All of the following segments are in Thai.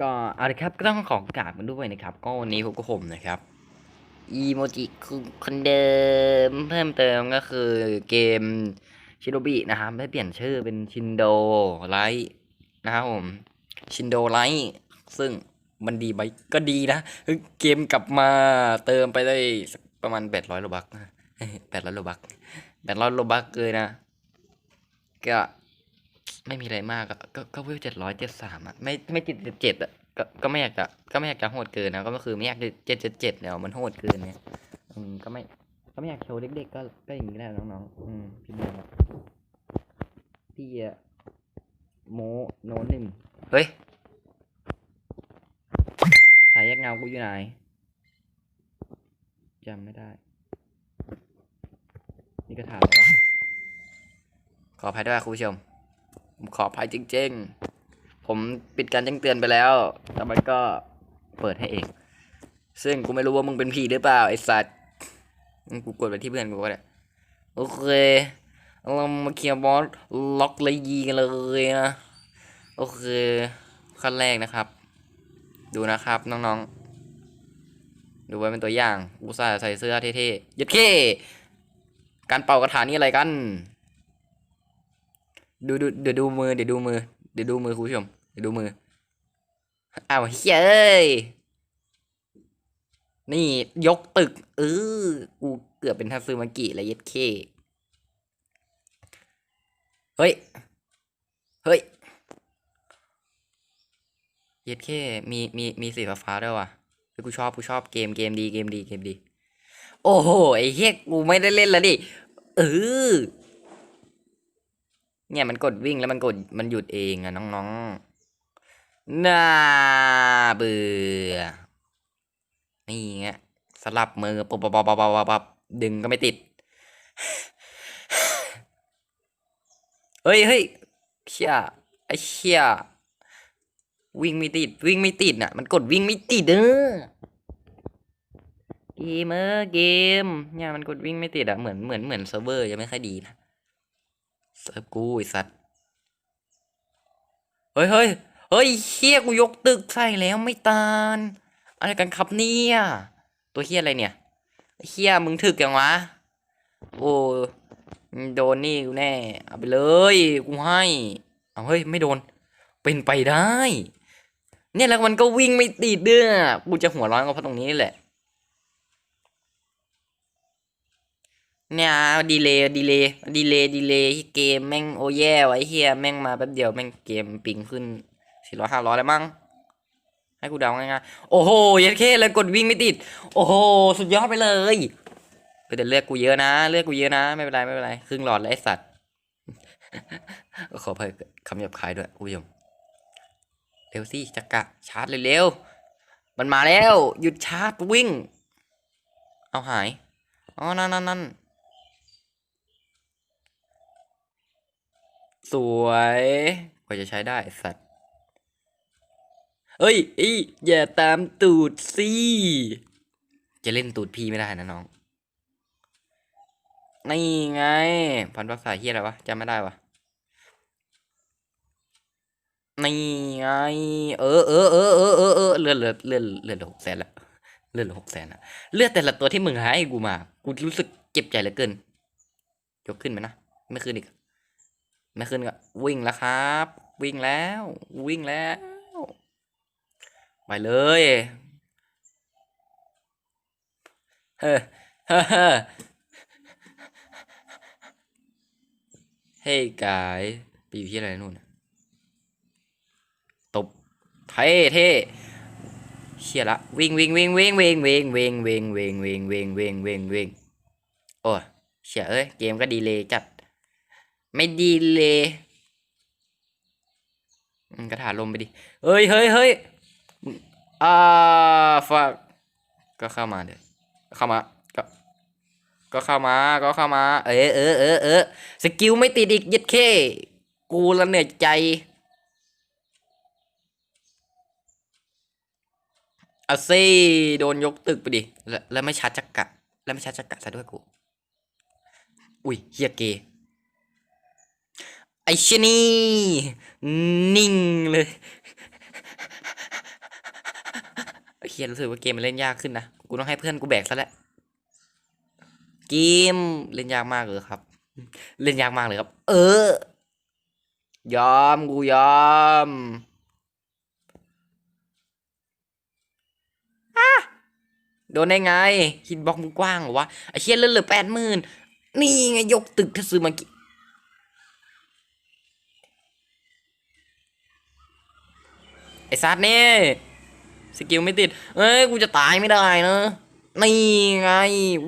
ก็เอาละครับก็ต้องขอกราบกันด้วยนะครับ ก็วันนี้พบกับผมนะครับอีโมจิคือคนเดิมเพิ่มเติมก็คือเกมชิโรบินะครับได้เปลี่ยนชื่อเป็นชินโดไลท์นะครับผมชินโดไลท์ซึ่งมันดีไปก็ดีนะเกมกลับมาเติมไปได้ประมาณแปดร้อยโลบักแปดร้อยโลบักแปดร้อยโลบักเลยนะก็ ไม่มีอะไรมากอะก็ก็เวลเจ็ดร้อยเจ็ดสามอะไม่ไม่ติดเจ็ดอะก็ก็ไม่อยากจะก็ไม่อยากจะโหดเกินนะก็คือไม่อยากเจ็ดเจ็ดเจ็ดแล้วมันโหดเกินเนี่ยอืมก็ไม่ก็ไม่อยากโชว์เด็กๆก็ก็อย่างนี้แหละน้องๆอืมพี่น้องอะพี่อะโมโนหนึ่งเฮ้ยสายแยกเงากูอยู่ไหนจำไม่ได้ นี่ก็ถามแล้วะขออภัยด้วยคุณผู้ชม ผมขออภัยจริงๆ ผมปิดการแจ้งเตือนไปแล้ว แต่มันก็เปิดให้เอง ซึ่งกูไม่รู้ว่ามึงเป็นผีหรือเปล่าไอสัตว์ กูกดไปที่เพื่อนกูก็ได้โอเค เรามาเคลียร์บอสล็อกเลยยีกันเลยนะ โอเค ขั้นแรกนะครับ ดูนะครับน้องๆ ดูไว้เป็นตัวอย่าง อุตส่าห์ใส่เสื้อเท่ๆยัดเข้การเป่ากระถานี่อะไรกัน ดูดูเดี๋ยวดูมือเดี๋ยวดูมือเดี๋ยวดูมือคุณผู้ชมเดี๋ยวดูมืออ้าวเฮ้ยนี่ยกตึกเออกูเกือบเป็นทัซึมากิแล้วเย็ดเคเฮ้ย เฮ้ย เย็ดเคมี มี มีสีฟ้าด้วยว่ะกูชอบ กูชอบเกม เกมดี เกมดี เกมดี โอ้โห ไอ้เฮียกูไม่ได้เล่นแล้วดิ เออ เนี่ยมันกดวิ่งแล้วมันกดมันหยุดเองอะน้องๆ น่าเบื่อ นี่ไงสลับมือปุ๊บปั๊บปั๊บปั๊บปุบดึงก็ไม่ติด เฮ้ยเฮ้ยเชี่ยไอ้เชี่ยวิ่งไม่ติด วิ่งไม่ติดน่ะ มันกดวิ่งไม่ติดเด้อเกมเออเกมเนี่ยมันกดวิ่งไม่ติดอะเหมือนเหมือนเหมือนเซิร์ฟเวอร์ยังไม่ค่อยดีนะ เซิร์ฟกูไอสัตว์ เฮ้ยเฮ้ยเฮ้ยเฮียกูยกตึกใส่แล้วไม่ตานอะไรกันครับเนี่ยตัวเฮียอะไรเนี่ยเฮียมึงถึกยังวะ โอ้โดนนี่กูแน่เอาไปเลยกูให้เอาเฮ้ยไม่โดน เป็นไปได้ เนี่ยแล้วมันก็วิ่งไม่ติดเด้อกูจะหัวร้อนก็เพราะตรงนี้แหละ เนี่ยดีเลยดีเลยดีเลยดีเลยเกมแม่งโอแย่ไว้เฮียแม่งมาแป๊บเดียวแม่งเกมปิงขึ้นสี่ร้อยห้าร้อยแล้วมั้งให้กูเดาง่ายๆโอ้โหเยัดเคเลยกดวิ่งไม่ติด โอ้โหสุดยอดไปเลยเออแต่เลือกกูเยอะนะ เลือกกูเยอะนะไม่เป็นไรไม่เป็นไรครึ่งหลอดแล้วไอสัตว์ขออภัยคำหยาบคายด้วยคุณผู้ชมเร็วสิจักระชาร์จเร็วๆมันมาแล้ว หยุดชาร์จวิ่ง เอาหายอ๋อนั่นนั่นนั่น สวยกว่าจะใช้ได้สัตว์ เอ้ยอีอย่าตามตูดสิจะเล่นตูดพี่ไม่ได้นะน้อง นี่ไงพันภาษาเฮียอะไรวะจำไม่ได้วะนี่ไง เออเออเออเออเออเออเลือดเลือดเลือดเลือดหกแสนละเลือดหกแสนอะเลือดแต่ละตัวที่มึงให้กูมา กูรู้สึกเจ็บใจเหลือเกิน ยกขึ้นไหมนะ ไม่ขึ้นอีก ไม่ขึ้นก็วิ่งแล้วครับ วิ่งแล้ว วิ่งแล้ว ไปเลยเฮ้เฮ้เฮ้เฮ้กายไปอยู่ที่อะไรนู่นตบเท่เท่เชี่ยละวิ่งวิ่งวิ่งวิ่งวิ่งวิ่งวิ่งวิ่งวิ่งวิ่งวิ่งวิ่งวิ่งวิ่งโอ้เชี่ยเอ้ยเกมก็ดีเลยจัด ไม่ดีเลยกระถาลมไปดิ เฮ้ยเฮ้ยเฮ้ยอ่าฟักก็เข้ามาเดี๋ยวเข้ามา ก็ ก็เข้ามา ก็เข้ามา เออเออเออเออสกิลไม่ติดอีกยัดเข้กูละเหนื่อยใจ เอาซิโดนยกตึกไปดิ แล้วไม่ชัดจักกะ แล้วไม่ชัดจักกะซะด้วยกู อุ้ยเฮียเกไอ้ชนี่นิ่งเลยไอเคียรู้สึกว่าเกมมันเล่นยากขึ้นนะ กูต้องให้เพื่อนกูแบกซะแล้วเกมเล่นยากมากเลยครับ เล่นยากมากเลยครับ เออ ยอมกูยอมอะโดนได้ไงฮิตบล็อกมึงกว้างเหรอวะไอ้เชี่ยเลื่อนเหลือแปดหมื่นนี่ไงยกตึกทัศมากิ ไอ้ซัดนี่สกิลไม่ติด เอ้ย กูจะตายไม่ได้นะ นี่ไง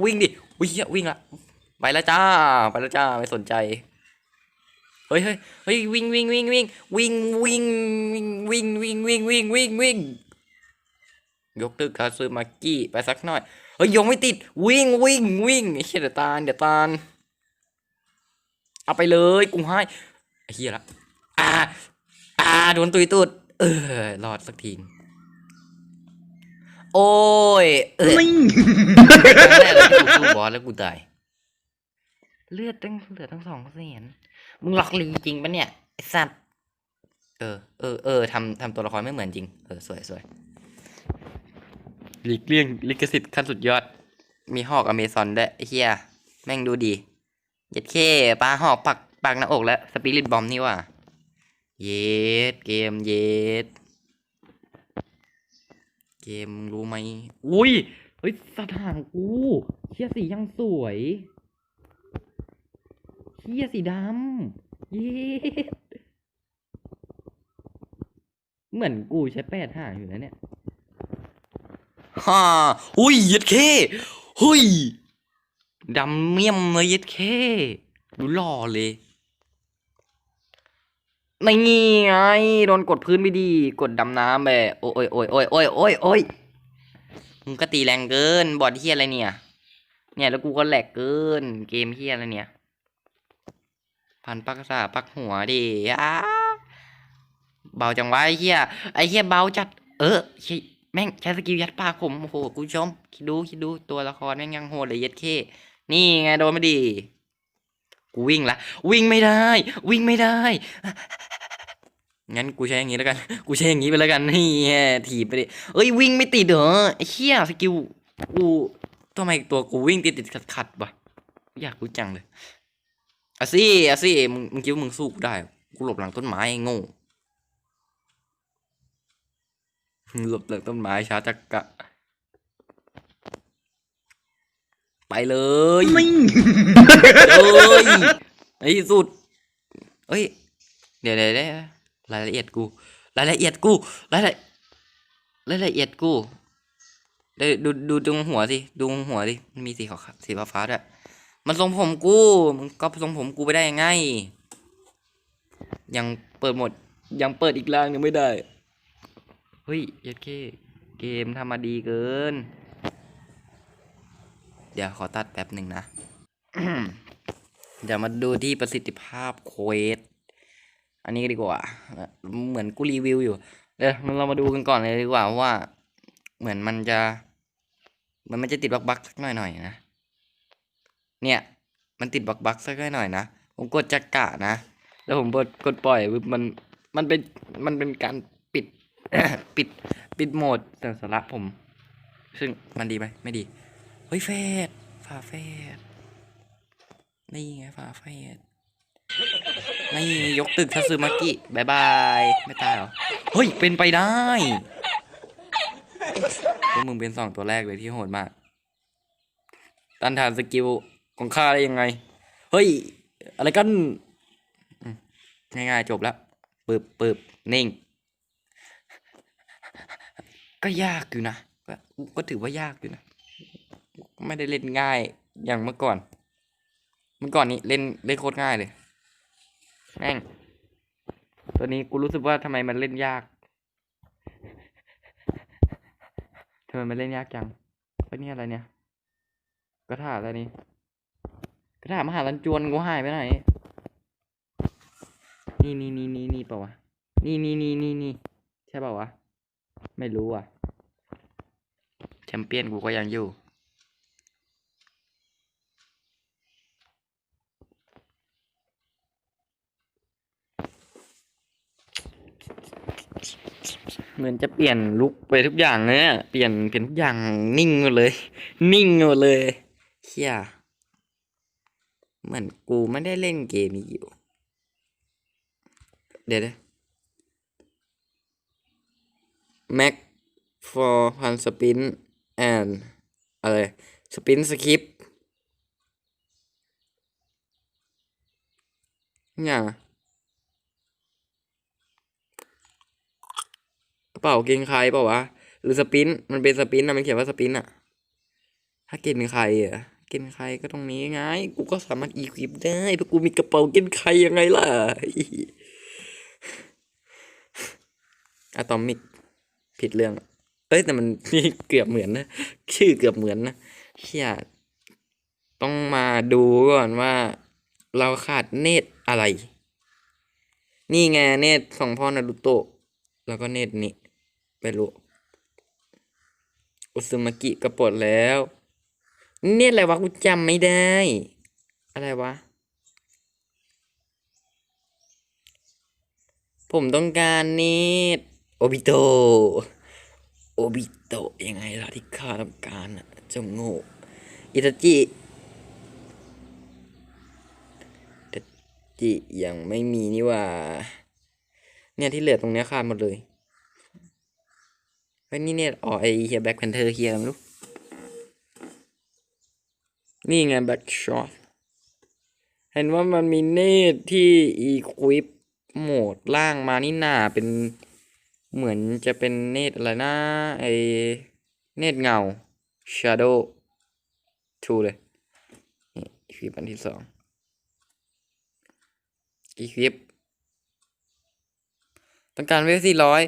วิ่งดิ วิ่งวิ่งละ ไปแล้วจ้า ไปแล้วจ้า ไม่สนใจ เฮ้ยเฮ้ยเฮ้ยวิ่งวิ่งวิ่งวิ่งวิ่งวิ่งวิ่งวิ่งวิ่งวิ่งวิ่งวิ่งยกตึกคาซึมากิไปสักหน่อย เฮ้ยยงไม่ติด วิ่งวิ่งวิ่งไอ้เหี้ยเดี๋ยวตาลเดี๋ยวตาลเอาไปเลยกูให้ไอ้เหี้ยละ อ่า อ่า โดนตุยตุด เออรอดสักทีโอ้ยเออแรกเลยที่กูสู้บอสแล้วกูตายเลือดตั้งเหลือตั้งสองแสนมึงหลอกลีจริงปะเนี่ยไอ้สัตว์เออเออเออทำทำตัวละครไม่เหมือนจริง เออสวยสวยหลีกเลี่ยงลิขสิทธิ์ขั้นสุดยอด มีหอกอเมซอนด้วยเฮียแม่งดูดีเย็ดเคปลาหอกปักปักหน้าอกแล้วสปิริตบอมนี่ว่ะ เย็ดเกมเย็ดเกมรู้ไหมอุ้ยเฮ้ยสถานกูเชียสียังสวยเชียสีดำเย้เหมือนกูใช้แปดห่างอยู่นะเนี่ยฮ่าหุ้ยยัดเคหุ้ยดำเมี่ยมเลยยัดเคดูหล่อเลย ไม่งี้ไงโดนกดพื้นไม่ดี กดดำน้ำไปโอ้ยโอ้ยโอ้ยโอ้ยโอ้ยโอ้ยมึงก็ตีแรงเกิน บอดเฮียอะไรเนี่ย เนี่ยแล้วกูก็แหลกเกิน เกมเฮียอะไรเนี่ย พันปักษาปักหัวดิอ้าเบาจังวะไอ้เฮียไอ้เฮียเบาจัด เออแม่งใช้สกิลยัดปากผมโอ้โหกูชมคิดดูคิดดูตัวละครแม่งยังโหดเลยยัดเคนี่ไงโดนไมาดี กูวิ่งละ วิ่งไม่ได้ วิ่งไม่ได้ งั้นกูใช้อย่างนี้แล้วกัน กูใช้อย่างนี้ไปแล้วกันนี่ไงถีบไปดิเอ้ยวิ่งไม่ติดเหรอไอ้เหี้ยสกิลกูทำไมตัวกูวิ่งติดติดขัดขัดๆวะอยากรู้จังเลยอะสิอะสิมึงมึงคิดว่ามึงสู้กูได้เหรอกูหลบหลังต้นไม้ไอ้โง่หลบหลังต้นไม้ช้าจักกะ ไปเลยนิ่งเอ้ยในที่สุดเอ้ย เดี๋ยวเดี๋ยวเดี๋ยว รายละเอียดกู รายละเอียดกู รายละรายละเอียดกูดี๋ยวดูดูตรงหัวสิดูตรงหัวดิมันมีสีขาวสีฟ้าด้วยมันทรงผมกูมันก็ทรงผมกูไปได้ยังไง ยังเปิดหมด ยังเปิดอีกล่างยังไม่ได้เฮ้ยเย็ดเคเกมทำมาดีเกิน เดี๋ยวขอตัดแป๊บหนึ่งนะ เดี๋ยวมาดูที่ประสิทธิภาพเควส อันนี้ดีกว่า เหมือนกูรีวิวอยู่เดี๋ยวเรามาดูกันก่อนเลยดีกว่าว่า เหมือนมันจะ มันมันจะติดบักบักสักหน่อยหน่อยนะ เนี่ย มันติดบักบักสักหน่อยหน่อยนะ ผมกดจักกะนะ แล้วผมกดกดปล่อยมัน มันเป็น มันเป็นการปิด ปิด ปิดโหมดแต่สาระผม ซึ่งมันดีไหมไม่ดี เฮ้ยเฟดฝาเฟดนี่ไงฝาเฟด นี่ยกตึกทัซึมากิบายบาย ไม่ตายเหรอ เฮ้ย เป็นไปได้พวกมึงเป็นสองตัวแรกเลยที่โหดมาก ตันทานสกิลของข้าได้ยังไง เฮ้ย อะไรกัน ง่ายๆ จบแล้วปึบปึบนิ่ง ก็ยากอยู่นะก็ก็ถือว่ายากอยู่นะ ไม่ได้เล่นง่ายอย่างเมื่อก่อน เมื่อก่อนนี้เล่นเล่นโคตรง่ายเลย แม่ง ตัวนี้กูรู้สึกว่าทำไมมันเล่นยากทำไมมันเล่นยากจังไอ้นี่อะไรเนี่ยกระถาอะไรนี่กระถามหาลันจวนกูหายไปไหน นี่นี่นี่นี่นี่เปล่าวะ นี่นี่นี่นี่นี่ใช่เปล่าวะ ไม่รู้อะ แชมเปี้ยนกูก็ยังอยู่ เหมือนจะเปลี่ยนลุกไปทุกอย่างเลยเปลี่ยนเปลี่ยนทุกอย่างนิ่งหมดเลย นิ่งหมดเลยเชี่ยเหมือนกูไม่ได้เล่นเกมนี้อยู่ เดี๋ยวนะ Mac for พันสปิน and อะไรสปินสคริปเนี่ยกระ เป๋าเกงใครเปล่าวะ หรือสปิน มันเป็นสปินอะมันเขียนว่าสปินอะถ้าเกณฑ์ใครอะเกณฑ์ใครก็ตรงนี้ไง กูก็สามารถอีควิปได้เพราะกูมีกระเป๋าเกณฑ์ใครยังไงล่ะอะตอมิกผิดเรื่องเอ้ยแต่มันนี่เกือบเหมือนนะ ชื่อเกือบเหมือนนะเชี่ยต้องมาดูก่อนว่า เราขาดเนตอะไร นี่ไงเนตรของพ่อนารุโตะแล้วก็เนตนี่ ไม่รู้ อุซึมากิก็ปลดแล้ว เนตรอะไรวะกูจำไม่ได้ อะไรวะ ผมต้องการเนตรโอบิโต โอบิโตะยังไงล่ะที่ข้าต้องการอะจ้าโง่อิตาจิจิยังไม่มีนี่ว่า เนี่ยที่เหลือตรงเนี้ยขาดหมดเลย เฮ้ยนี่เนี่ยอ๋อไอเฮียแบ็คแพนเทอร์เฮียไม่รู้นี่ไงแบ็คช็อตเห็นว่ามันมีเนตที่อีควิปโหมดล่างมานี่หนาเป็นเหมือนจะเป็นเนตอะไรนะไอเนตเงา Shadow ทูเลยนี่อีคลิปอันที่สองอีคลิปต้องการเวลสี่ร้อย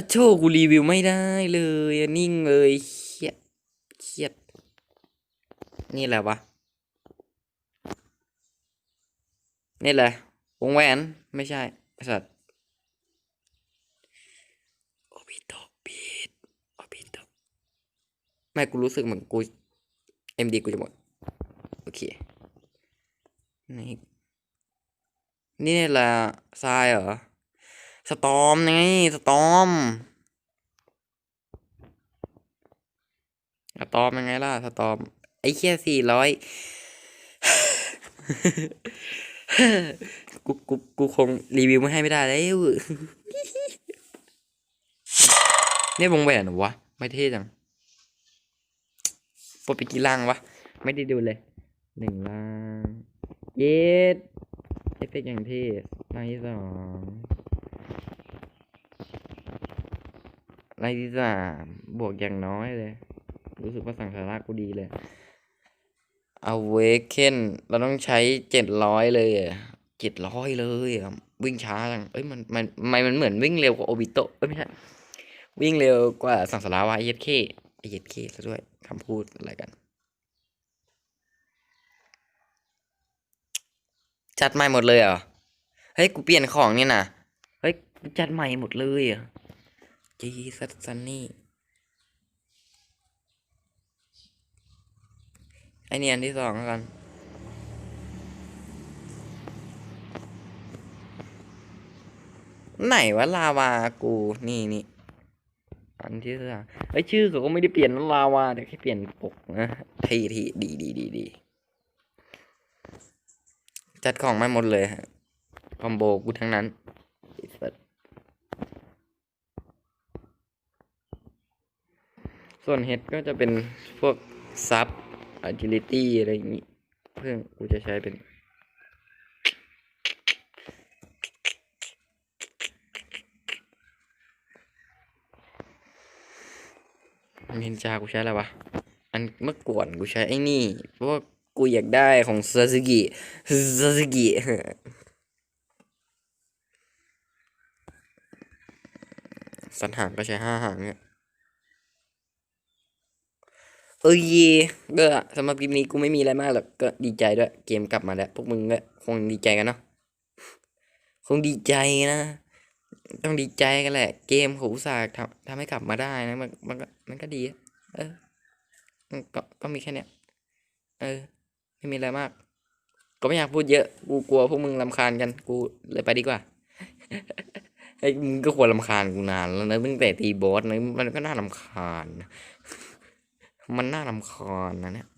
อะโชกูรีวิวไม่ได้เลยนิ่งเลยเครียดเครียด นี่แหละวะ นี่แหละวงแหวนไม่ใช่สัตว์โอบิโตะบีดโอบิโตไม่กูรู้สึกเหมือนกูเอ็มดีกูจะหมด โอเค นี่นี่แหละทรายเหรอ สตอมไงสตอมสตอมยังไงล่ะสตอม ไอ้แค่สี่ร้อยกูกูกูคงรีวิวไม่ให้ไม่ได้แล้วเนี่ยวงแหวนหรอวะ ไม่เท่จังปดไปกี่ล่างวะ ไม่ได้ดูเลยหนึ่งล่าง เย็ดเอฟเฟกอย่างเท่ล่างที่สอง ล่ที่สามบวกอย่างน้อยเลย รู้สึกว่าสังสาระกูดีเลย Awaken เกนเราต้องใช้เจ็ดร้อยเลยเจ็ดร้อยเลยวิ่งช้าจังเอ้ยมันมันมันมันเหมือนวิ่งเร็วกว่าโอบิโตะเอ้ยไม่ใช่วิ่งเร็วกว่าสังสารวะเย็ดเคเย็ดเคซะด้วยคำพูดอะไรกัน จัดใหม่หมดเลยเหรอเฮ้ยกูเปลี่ยนของเนี่ยนะเฮ้ยจัดใหม่หมดเลยอะ จีสัสซันนี่ไอเนียอันที่สองแล้วกันไหนวะลาวากูนี่นี่อันที่สามไอชื่อเขาก็ไม่ได้เปลี่ยนนะลาวาแต่แค่เปลี่ยนปกนะทีทีดีดีดีดีจัดของมาหมดเลยฮะคอมโบกูทั้งนั้นไอ้สัส ส่วนเฮดก็จะเป็นพวกซับ agility อะไรอย่างนี้ เพื่อนกูจะใช้เป็น นินจากูใช้อะไรวะ อันเมื่อก่อนกูใช้ไอ้นี่ เพราะว่ากูอยากได้ของซาสึกิซาสึกิสันหางก็ใช้ห้าหางเนี่ย เอ้ยก็สำหรับคลิปนี้กูไม่มีอะไรมากหรอกก็ดีใจด้วย เกมกลับมาแล้ว พวกมึงก็คงดีใจกันเนาะคงดีใจนะ ต้องดีใจกันแหละ เกมเขาอุตส่าห์ทำทำให้กลับมาได้นะ มันมันก็มันก็ดีเออก็ก็มีแค่เนี้ยเออ ไม่มีอะไรมาก ก็ไม่อยากพูดเยอะ กูกลัวพวกมึงรำคาญกัน กูเลยไปดีกว่าไอ้มึงก็ควรรำคาญกูนานแล้วนะตั้งแต่ตีบอสนะมันก็น่ารำคาญน มันน่ารำคาญนะเนี่ย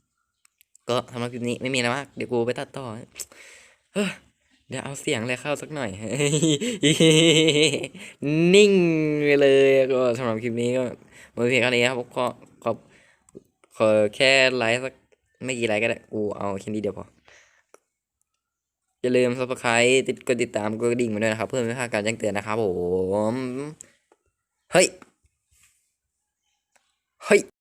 ก็สำหรับคลิปนี้ไม่มีอะไรมาก เดี๋ยวกูไปตัดต่อเฮ้ยเดี๋ยวเอาเสียงอะไรเข้าสักหน่อย นิ่งไปเลยก็สำหรับคลิปนี้ก็มาเพียงแค่นี้ครับขอขอขอแค่ไลค์สักไม่กี่ไลค์ก็ได้กูเอาแค่นี้เดียวพออย่าลืม subscribe ติดกดติดตามกดกระดิ่งมาด้วยนะครับ เพื่อไม่พลาดการแจ้งเตือนนะครับผม เฮ้ย เฮ้ย